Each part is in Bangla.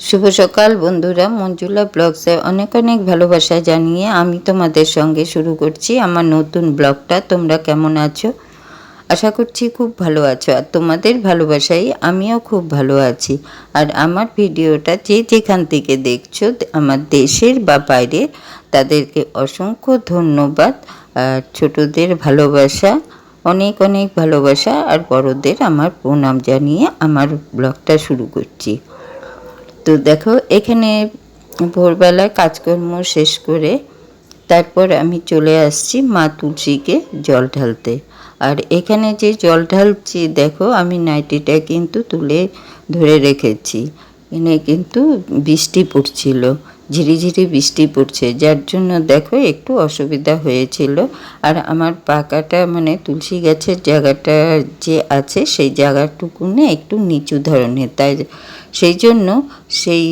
শুভ সকাল বন্ধুরা। মঞ্জুলা ব্লগসে অনেক অনেক ভালোবাসা জানিয়ে আমি তোমাদের সঙ্গে শুরু করছি আমার নতুন ব্লগটা। তোমরা কেমন আছো? আশা করছি খুব ভালো আছো। আর তোমাদের ভালোবাসাই আমিও খুব ভালো আছি। আর আমার ভিডিওটা যে যেখান থেকে দেখছ, আমার দেশের বা বাইরে তাদেরকে অসংখ্য ধন্যবাদ। আর ছোটদের ভালোবাসা, অনেক অনেক ভালোবাসা। আর বড়দের আমার প্রণাম জানিয়ে আমার ব্লগটা শুরু করছি। তো দেখো, এখানে ভোরবেলা কাজকর্ম শেষ করে তারপর আমি চলে আসছি মা তুলসীকে জল ঢালতে। আর এখানে যে জল ঢালছি, দেখো, আমি নাইটিটা কিন্তু তুলে ধরে রেখেছি। এনে কিন্তু বৃষ্টি পড়ছিল। ঝিরিঝিরি বৃষ্টি পড়ছে, যার জন্য দেখো একটু অসুবিধা হয়েছিল। আর আমার পাকাটা মানে তুলসী গাছের জায়গাটা যে আছে, সেই জায়গাটুকু জায়গাটুকুনে একটু নিচু ধরনের। তাই সেই জন্য সেই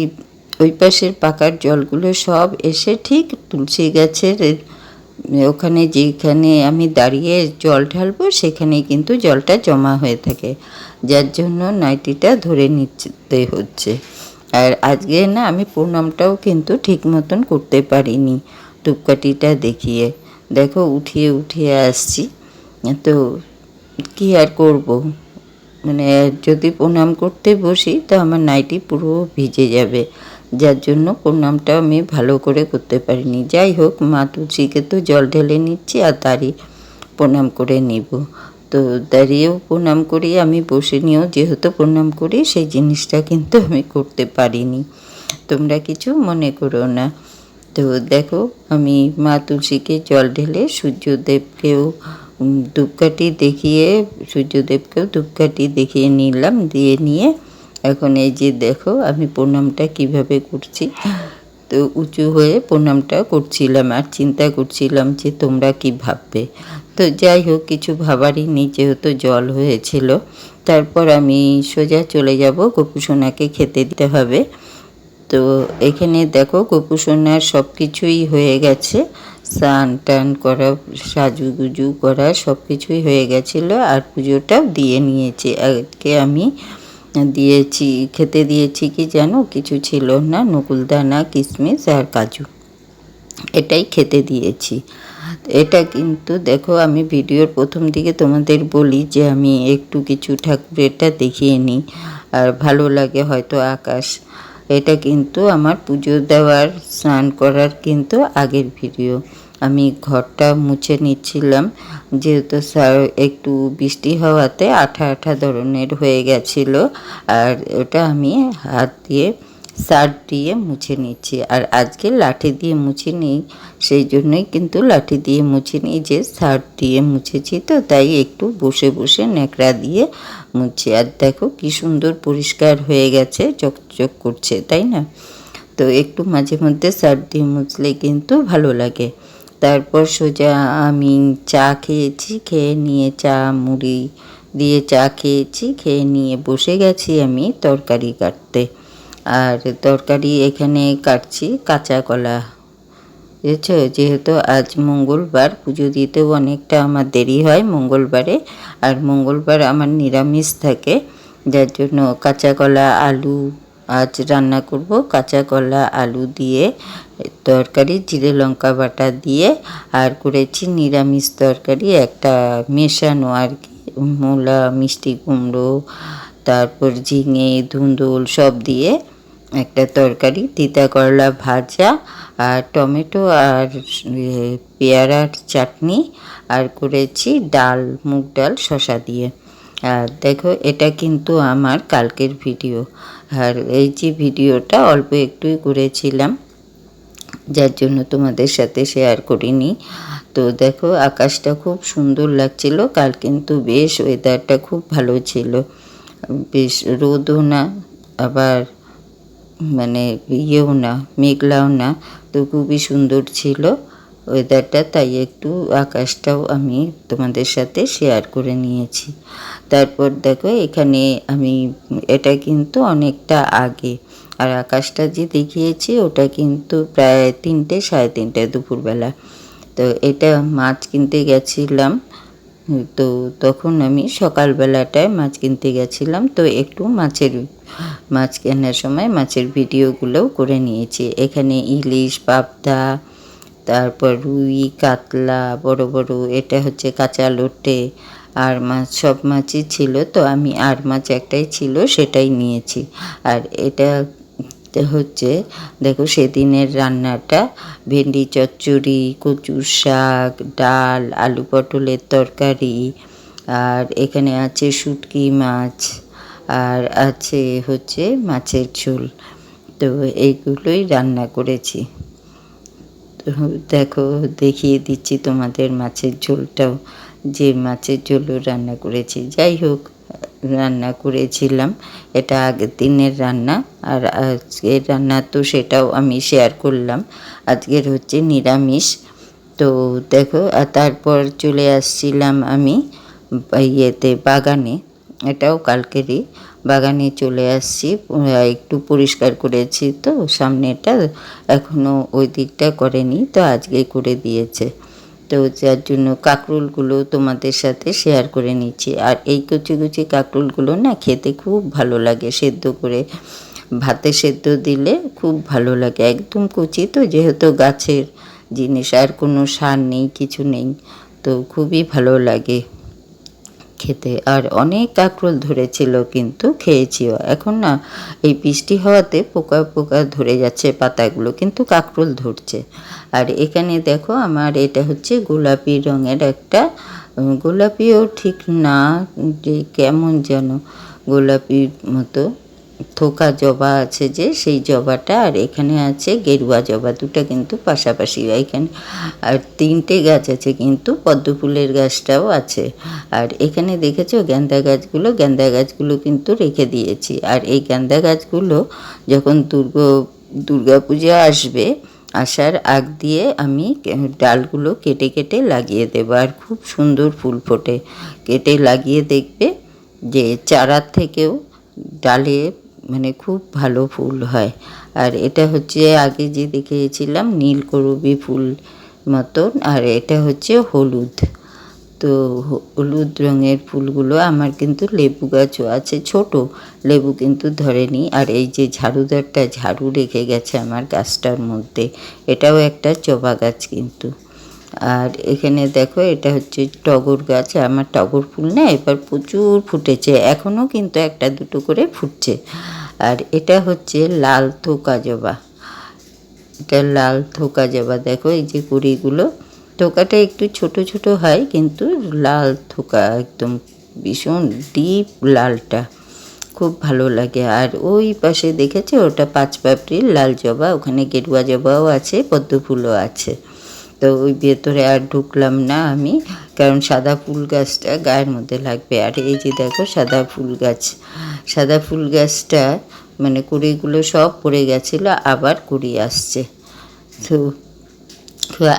ওই পাশের পাকার জলগুলো সব এসে ঠিক তুলসী গাছের ওখানে যেখানে আমি দাঁড়িয়ে জল ঢালবো, সেখানেই কিন্তু জলটা জমা হয়ে থাকে। যার জন্য নাইটিটা ধরে নিতে হচ্ছে। আর আজকে না আমি প্রণামটাও কিন্তু ঠিক মতন করতে পারিনি, ধূপকাঠিটা দেখিয়ে। দেখো, উঠিয়ে উঠিয়ে আসছি। তো কি আর করব? মানে যদি প্রণাম করতে বসি, তো আমার নাইটি পুরো ভিজে যাবে। যার জন্য প্রণামটা আমি ভালো করে করতে পারিনি। যাই হোক, মা তুলসীকে তো জল ঢেলে নিচ্ছি আর তারই প্রণাম করে নিব। তো দাঁড়িয়েও প্রণাম করি, আমি বসে নিয়েও যেহেতু প্রণাম করি, সেই জিনিসটা কিন্তু আমি করতে পারিনি। তোমরা কিছু মনে করো না। তো দেখো, আমি মা তুলসীকে জল ঢেলে সূর্যদেবকেও ধূপকাঠি দেখিয়ে, সূর্যদেবকেও ধূপকাঠি দেখিয়ে নিলাম, দিয়ে নিয়ে, এখন এই যে দেখো, আমি প্রণামটা কীভাবে করছি। তো উঁচু হয়ে প্রণামটা করছিলাম আর চিন্তা করছিলাম যে তোমরা কি ভাববে। তো যাই হোক, কিছু ভাবারই নেই, যেহেতু জল হয়েছিল। তারপর আমি সোজা চলে যাব গোপুসোনাকে খেতে দিতে হবে। তো এখানে দেখো গোপুসোনার সব কিছুই হয়ে গেছে। স্নান টান করা, সাজুগুজু করা সব কিছুই হয়ে গেছিল আর পুজোটাও দিয়ে নিয়েছি। আজকে আমি দিয়েছি, খেতে দিয়েছি কি যেন কিছু ছিল না, নকুলদানা কিশমিশ আর কাজু। এটাই খেতে দিয়েছি। এটা কিন্তু দেখো, আমি ভিডিওর প্রথম দিকে তোমাদের বলি যে আমি একটু কিছু ঠাকুরেরটা দেখিয়ে নিই। আর ভালো লাগে হয়তো আকাশ। এটা কিন্তু আমার পুজো দেওয়ার, স্নান করার কিন্তু আগের ভিডিও। আমি ঘরটা মুছে নিচ্ছিলাম। যেহেতু স্যার একটু বৃষ্টি হওয়াতে আঠা আঠা ধরনের হয়ে গেছিল। আর ওটা আমি হাত দিয়ে, সার দিয়ে মুছে নিচ্ছি। আর আজকে লাঠি দিয়ে মুছে নিই, সেই জন্যই কিন্তু লাঠি দিয়ে মুছে নিই যে সার দিয়ে মুছেছি তো, তাই একটু বসে বসে ন্যাকড়া দিয়ে মুছি। আর দেখো কি সুন্দর পরিষ্কার হয়ে গেছে, চকচক করছে, তাই না? তো একটু মাঝে মধ্যে সার দিয়ে মুছলে কিন্তু ভালো লাগে। তারপর সোজা আমি চা খেয়েছি, খেয়ে নিয়ে চা মুড়ি দিয়ে চা খেয়েছি, খেয়ে নিয়ে বসে গেছি আমি তরকারি কাটতে। আর তরকারি এখানে কাটছি কাঁচা কলা। বুঝেছ? যেহেতু আজ মঙ্গলবার, পুজো দিতেও অনেকটা আমার দেরি হয় মঙ্গলবারে। আর মঙ্গলবার আমার নিরামিষ থাকে, যার জন্য কাঁচা কলা, আলু আজ রান্না করব কাঁচা কলা, আলু দিয়ে, তরকারি, জিরে লঙ্কা বাটা দিয়ে, আর করেছি নিরামিষ তরকারি, একটা মেশানো আর কি, মূলা, মিষ্টি কুমড়ো, তারপর ঝিঙে, ধুন্দুল সব দিয়ে একটা তরকারি, তিতা করলা ভাজা, আর টমেটো আর পেয়ারার চাটনি, আর করেছি ডাল, মুগ ডাল শশা দিয়ে। আর দেখো, এটা কিন্তু আমার কালকের ভিডিও। আর এই যে ভিডিওটা অল্প একটুই করেছিলাম, যার জন্য তোমাদের সাথে শেয়ার করিনি। তো দেখো, আকাশটা খুব সুন্দর লাগছিল, কাল কিন্তু বেশ ওয়েদারটা খুব ভালো ছিল। বেশ রোদও না, আবার মানে ইয়েও না, মেঘলাও না, তো খুবই সুন্দর ছিল। ওয়েদারটা তাই একটু আকাশটাও আমি তোমাদের সাথে শেয়ার করে নিয়েছি। তারপর দেখো এখানে আমি, এটা কিন্তু অনেকটা আগে। আর আকাশটা যে দেখিয়েছি, ওটা কিন্তু প্রায় তিনটে, সাড়ে তিনটে দুপুরবেলা। তো এটা মাছ কিনতে গেছিলাম। তো তখন আমি সকালবেলাটায় মাছ কিনতে গেছিলাম। তো একটু মাছের, মাছ কেনার সময় মাছের ভিডিওগুলোও করে নিয়েছি। এখানে ইলিশ, পাবদা তারপর রুই, কাতলা, বড় বড়, এটা হচ্ছে কাঁচা লোটে, আর মাছ, সব মাছই ছিল। তো আমি আর মাছ একটাই ছিল, সেটাই নিয়েছি। আর এটা হচ্ছে, দেখো সেদিনের রান্নাটা, ভেন্ডি, চচ্চড়ি, কচুর শাক, ডাল, আলু পটলের তরকারি, আর এখানে আছে শুটকি মাছ, আর আছে হচ্ছে মাছের ঝোল। তো এইগুলোই রান্না করেছি। দেখো, দেখিয়ে দিচ্ছি তোমাদের মাছের ঝোলটাও। যে মাছের ঝোলও রান্না করেছি। যাই হোক, রান্না করেছিলাম। এটা আগের দিনের রান্না আর আজকের রান্না তো সেটাও আমি শেয়ার করলাম। আজকের হচ্ছে নিরামিষ। তো দেখো, আর তারপর চলে আসছিলাম আমি ইয়েতে বাগানে। এটাও কালকেরই। বাগানে চলে আসছি একটু পরিষ্কার করেছি তো সামনেটা এখনও ওই দিকটা করেনি, তো আজকে করে দিয়েছে। তো যার জন্য কাঁকরোলগুলো তোমাদের সাথে শেয়ার করে নিচ্ছি। আর এই কুচি কুচি কাঁকরুলগুলো না খেতে খুব ভালো লাগে, সেদ্ধ করে ভাতে সেদ্ধ দিলে খুব ভালো লাগে। একদম কুচি তো, যেহেতু গাছের জিনিস, আর কোনো সার নেই, কিছু নেই, তো খুবই ভালো লাগে। খেতে। আর অনেক কাঁকরোল ধরেছিল কিন্তু খেয়েছিও। এখন না, এই বৃষ্টি হওয়াতে পোকা পোকা ধরে যাচ্ছে পাতাগুলো, কিন্তু কাঁকরোল ধরছে। আর এখানে দেখো আমার এটা হচ্ছে গোলাপি রঙের একটা গোলাপিও ঠিক না যে কেমন যেন গোলাপির মতো। থোকা জবা আছে যে, সেই জবাটা আর এখানে আছে গেরুয়া জবা, দুটো কিন্তু পাশাপাশি এখানে। আর তিনটে গাছ আছে কিন্তু, পদ্ম ফুলের গাছটাও আছে। আর এখানে দেখেছ গেন্দা গাছগুলো? গেন্দা গাছগুলো কিন্তু রেখে দিয়েছি। আর এই গেন্দা গাছগুলো যখন দুর্গ, দুর্গা পূজা আসবে, আসার আগ দিয়ে আমি ডালগুলো কেটে কেটে লাগিয়ে দেবো। আর খুব সুন্দর ফুল ফোটে। কেটে লাগিয়ে দেখবে যে, চারার থেকেও ডালে মানে খুব ভালো ফুল হয়। আর এটা হচ্ছে আগে যে দেখেছিলাম নীলকরবি ফুল মতন, আর এটা হচ্ছে হলুদ। তো হলুদ রঙের ফুলগুলো আমার কিন্তু লেবু গাছও আছে, ছোট লেবু কিন্তু ধরেনি। আর এই যে ঝাড়ুদারটা ঝাড়ু রেখে গেছে আমার গাছটার মধ্যে। এটাও একটা জবা গাছ কিন্তু। আর এখানে দেখো, এটা হচ্ছে টগর গাছ, আমার টগর ফুল না এবার প্রচুর ফুটেছে এখনও কিন্তু একটা দুটো করে ফুটছে। আর এটা হচ্ছে লাল থোকা জবা, এটা লাল থোকা জবা, দেখো এই যে কুড়িগুলো, থোকাটা একটু ছোট ছোট হয়, কিন্তু লাল থোকা একদম ভীষণ ডিপ লালটা, খুব ভালো লাগে। আর ওই পাশে দেখেছে, ওটা পাঁচ পাপড়ির লাল জবা, ওখানে গেরুয়া জবাও আছে, পদ্ম ফুলও আছে। তো ওই ভেতরে আর ঢুকলাম না আমি, কারণ সাদা ফুল গাছটা গায়ের মধ্যে লাগবে। আর এই যে দেখো সাদা ফুল গাছ, সাদা ফুল গাছটা মানে কুড়িগুলো সব পড়ে গেছিল, আবার কুড়ি আসছে। তো,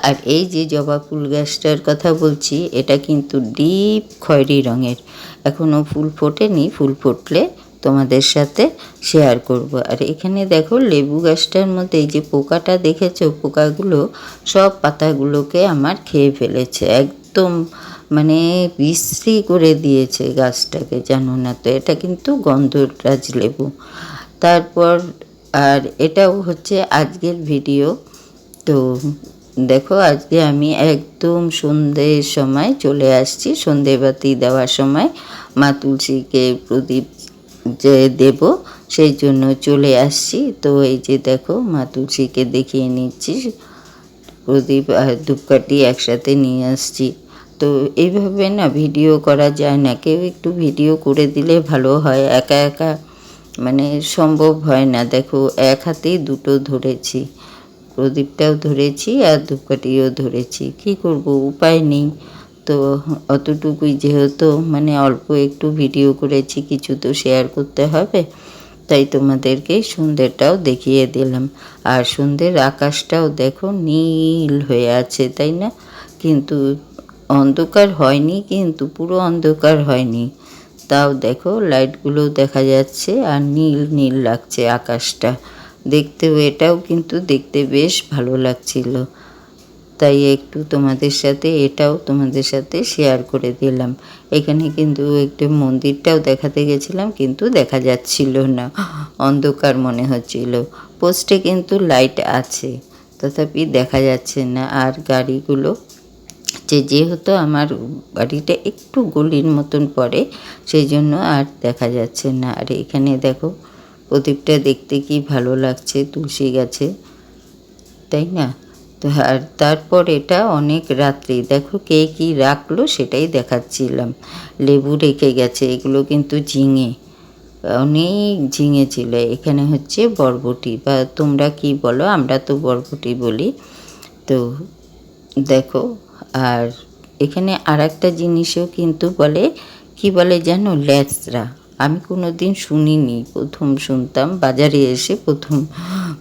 আর এই যে জবা ফুল গাছটার কথা বলছি, এটা কিন্তু ডিপ খয়েরি রঙের। এখনও ফুল ফোটেনি, ফুল ফুটলে তোমাদের সাথে শেয়ার করব। আর এখানে দেখো লেবু গাছটার মধ্যে এই যে পোকাটা দেখেছ? পোকাগুলো সব পাতাগুলোকে আমার খেয়ে ফেলেছে। একদম মানে বিশ্রি করে দিয়েছে গাছটাকে, জানো না তো? এটা কিন্তু গন্ধরাজ লেবু। তারপর আর এটাও হচ্ছে আজকের ভিডিও তো দেখো আজকে আমি একদম সন্ধ্যের সময় চলে আসছি। সন্ধেবাতি দেওয়ার সময় মা তুলসীকে প্রদীপ যে দেব, সেই জন্য চলে আসছি। তো এই যে দেখো, মা তুলসীকে দেখিয়ে নিচ্ছি। প্রদীপ আর ধূপকাঠি একসাথে নিয়ে আসছি। তো এইভাবে না ভিডিও করা যায় না। কেউ একটু ভিডিও করে দিলে ভালো হয়। একা একা মানে সম্ভব হয় না। দেখো, এক হাতেই দুটো ধরেছি। প্রদীপটাও ধরেছি আর ধূপকাঠিও ধরেছি। কি করব? উপায় নেই। তো অতটুকুই যেহেতু মানে অল্প একটু ভিডিও করেছি, কিছু তো শেয়ার করতে হবে, তাই তোমাদেরকে সন্ধ্যেটাও দেখিয়ে দিলাম। আর সন্ধ্যের আকাশটাও দেখো নীল হয়ে আছে, তাই না? কিন্তু অন্ধকার হয়নি, কিন্তু পুরো অন্ধকার হয়নি। তাও দেখো লাইটগুলো দেখা যাচ্ছে আর নীল নীল লাগছে আকাশটা। দেখতেও এটাও কিন্তু দেখতে বেশ ভালো লাগছিল। তাই একটু তোমাদের সাথে এটাও তোমাদের সাথে শেয়ার করে দিলাম। এখানে কিন্তু একটু মন্দিরটাও দেখাতে গেছিলাম, কিন্তু দেখা যাচ্ছিল না। অন্ধকার মনে হচ্ছিল। পোস্টে কিন্তু লাইট আছে, তথাপি দেখা যাচ্ছে না। আর গাড়িগুলো, যে যেহেতু আমার বাড়িটা একটু গলির মতন পড়ে সেই জন্য আর দেখা যাচ্ছে না। আর এখানে দেখো, প্রদীপটা দেখতে কি ভালো লাগছে, তুলসী গাছে। তাই না? আর তারপর এটা অনেক রাত্রি। দেখো কে কি রাখল সেটাই দেখাচ্ছিলাম। লেবু রেখে গেছে, এগুলো কিন্তু ঝিঙে। অনেক ঝিঙে ছিল। এখানে হচ্ছে বরবটি। বা তোমরা কি বলো? আমরা তো বরবটি বলি। তো দেখো, আর এখানে আর একটা জিনিসও কিন্তু বলে, কি বলে যেন ল্যাচরা। আমি কোনো দিন শুনিনি। প্রথম শুনতাম। বাজারে এসে প্রথম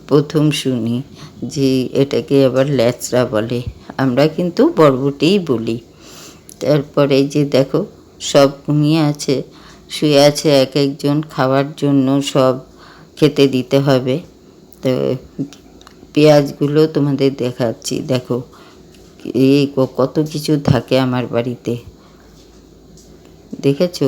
প্রথম শুনি। যে এটাকে আবার ল্যাচরা বলে। আমরা কিন্তু বরবটিই বলি। তারপরে যে দেখো, সব ঘুমিয়ে আছে, শুয়ে আছে এক একজন খাওয়ার জন্য সব খেতে দিতে হবে। তো পেঁয়াজগুলো তোমাদের দেখাচ্ছি। দেখো এই কত কিছু থাকে আমার বাড়িতে। দেখেছ?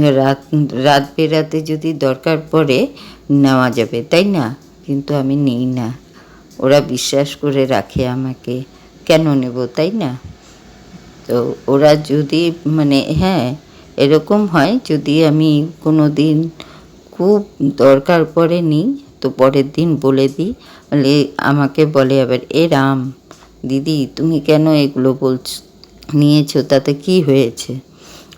রাত রাত বেরাতে যদি দরকার পড়ে, নেওয়া যাবে। তাই না? কিন্তু আমি নিই না। ওরা বিশ্বাস করে রাখে আমাকে। কেন নেব, তাই না? তো ওরা যদি মানে হ্যাঁ এরকম হয় যদি আমি কোনো দিন খুব দরকার পড়ে নিই তো পরের দিন বলে দিই। বলে, আমাকে বলে আবার, এ রাম, দিদি, তুমি কেন এগুলো বলছো, নিয়েছো? তাতে কি হয়েছে?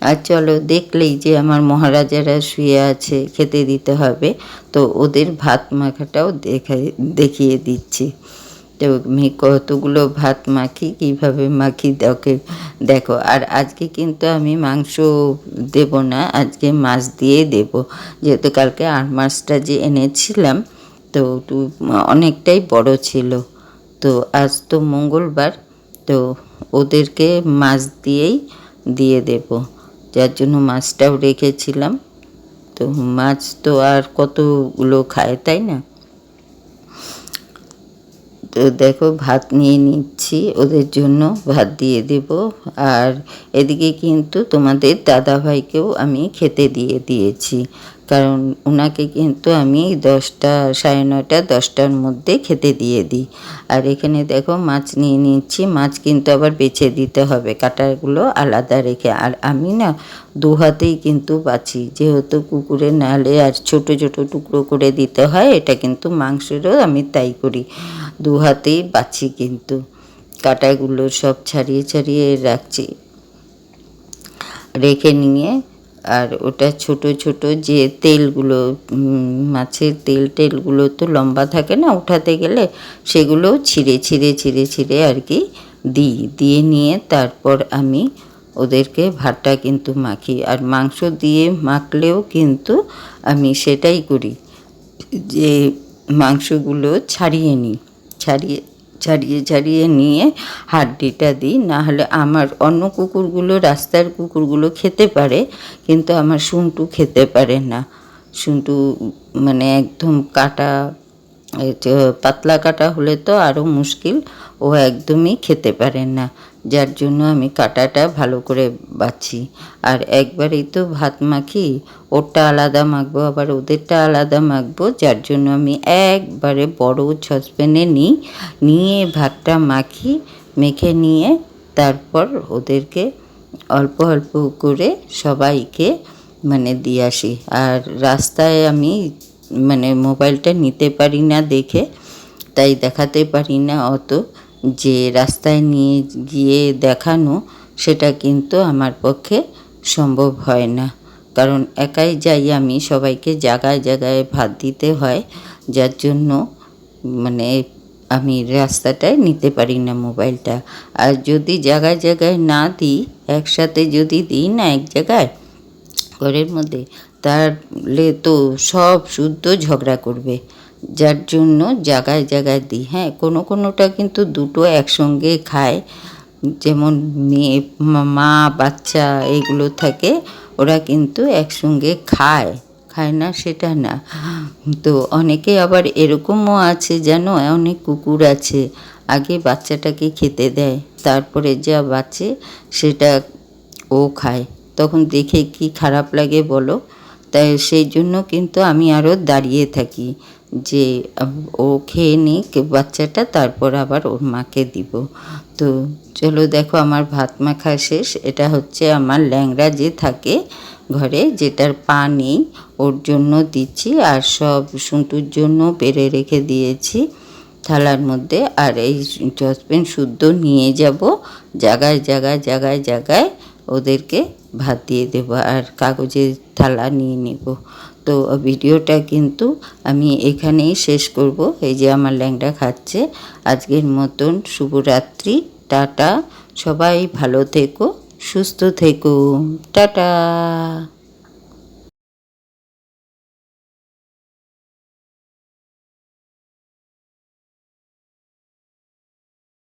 আর চলো দেখলেই যে আমার মহারাজারা শুয়ে আছে, খেতে দিতে হবে। তো ওদের ভাত মাখাটাও দেখা, দেখিয়ে দিচ্ছি। তো আমি কতগুলো ভাত মাখি, কীভাবে মাখি দেখে, দেখো। আর আজকে কিন্তু আমি মাংস দেব না, আজকে মাছ দিয়ে দেব। যেহেতু কালকে আর মাছটা যে এনেছিলাম, তো অনেকটাই বড় ছিল। তো আজ তো মঙ্গলবার, তো ওদেরকে মাছ দিয়েই দিয়ে দেব। যার জন্য মাছটাও রেখেছিলাম। তো মাছ তো আর কতগুলো খায়, তাই না? তো দেখো, ভাত নিয়ে নিচ্ছি, ওদের জন্য ভাত দিয়ে দেব। আর এদিকে কিন্তু তোমাদের দাদাভাইকেও আমি খেতে দিয়ে দিয়েছি। কারণ ওনাকে কিন্তু আমি দশটা, সাড়ে নয়টা, দশটার মধ্যে খেতে দিয়ে দিই। আর এখানে দেখো মাছ নিয়ে নিচ্ছি, মাছ কিন্তু আবার বেছে দিতে হবে কাটারগুলো আলাদা রেখে। আর আমি না দু হাতেই কিন্তু বাছি, যেহেতু কুকুরে নালে আর ছোট ছোট টুকরো করে দিতে হয়, এটা কিন্তু মাংসেরও আমি তাই করি। দু হাতেই বাছি কিন্তু, কাটাগুলো সব ছাড়িয়ে ছাড়িয়ে রাখছি। রেখে নিয়ে আর ওটা ছোট ছোট যে তেলগুলো মাছের তেল টেলগুলো তো লম্বা থাকে না উঠাতে গেলে সেগুলো ছিঁড়ে ছিঁড়ে ছিঁড়ে ছিঁড়ে আর কি দিই। দিয়ে নিয়ে তারপর আমি ওদেরকে ভাতটা কিন্তু মাখি। আর মাংস দিয়ে মাখলেও কিন্তু আমি সেটাই করি যে মাংসগুলো ছাড়িয়ে নিই। ছাড়িয়ে ছাড়িয়ে ছাড়িয়ে নিয়ে হাড্ডিটা দিই। নাহলে আমার অন্য কুকুরগুলো, রাস্তার কুকুরগুলো খেতে পারে, কিন্তু আমার শুনটু খেতে পারে না। শুনটু মানে একদম কাটা পাতলা কাটা হলে তো আরও মুশকিল, ও একদমই খেতে পারে না। যার জন্য আমি কাটাটা ভালো করে বাছি। আর একবারেই তো ভাত মাখি, ওরটা আলাদা মাখবো, আবার ওদেরটা আলাদা মাখবো, যার জন্য আমি একবারে বড় সসপ্যানে নিই নিয়ে ভাতটা মাখি, মেখে নিয়ে তারপর ওদেরকে অল্প অল্প করে সবাইকে মানে দিয়ে আসি। আর রাস্তায় আমি মানে মোবাইলটা নিতে পারি না দেখে, তাই দেখাতে পারি না অত। যে রাস্তায় নিয়ে গিয়ে দেখানো, সেটা কিন্তু আমার পক্ষে সম্ভব হয় না। কারণ একাই যাই আমি, সবাইকে জায়গায় জায়গায় ভাত দিতে হয়। যার জন্য মানে আমি রাস্তাটায় নিতে পারি না মোবাইলটা। আর যদি জায়গায় জায়গায় না দিই, একসাথে যদি দিই না এক জায়গায়, ঘরের মধ্যে, তাহলে তো সব শুদ্ধ ঝগড়া করবে। যার জন্য জায়গায় জায়গায় দিই। হ্যাঁ কোনো কোনোটা কিন্তু দুটো একসঙ্গে খায়। যেমন মেয়ে, মা বাচ্চা এগুলো থাকে, ওরা কিন্তু একসঙ্গে খায়। খায় না, সেটা না। তো অনেকে আবার এরকমও আছে যেন অনেক কুকুর আছে, আগে বাচ্চাটাকে খেতে দেয়, তারপরে যা বাঁচে সেটা ও খায়। তখন দেখে কি খারাপ লাগে বলো? তাই সেই জন্য কিন্তু আমি আরও দাঁড়িয়ে থাকি। যে ও খেয়ে নিক বাচ্চাটা, তারপর আবার ওর মাকে দিব। তো চলো দেখো আমার ভাত মাখা শেষ। এটা হচ্ছে আমার ল্যাংড়া যে থাকে ঘরে, যেটার পা নেই, ওর জন্য দিচ্ছি। আর সব সুন্টুর জন্য পেরে রেখে দিয়েছি থালার মধ্যে। আর এই সসপ্যান শুদ্ধ নিয়ে যাব। জায়গায় জায়গায় জায়গায় জায়গায় ওদেরকে ভাত দিয়ে দেবো। আর কাগজের থালা নিয়ে নেব। তো ভিডিওটা কিন্তু আমি এখানেই শেষ করব। এই যে আমার ল্যাংড়া খাচ্ছে। আজকের মতন শুভরাত্রি। টাটা। সবাই ভালো থেকো, সুস্থ থেকো। টাটা।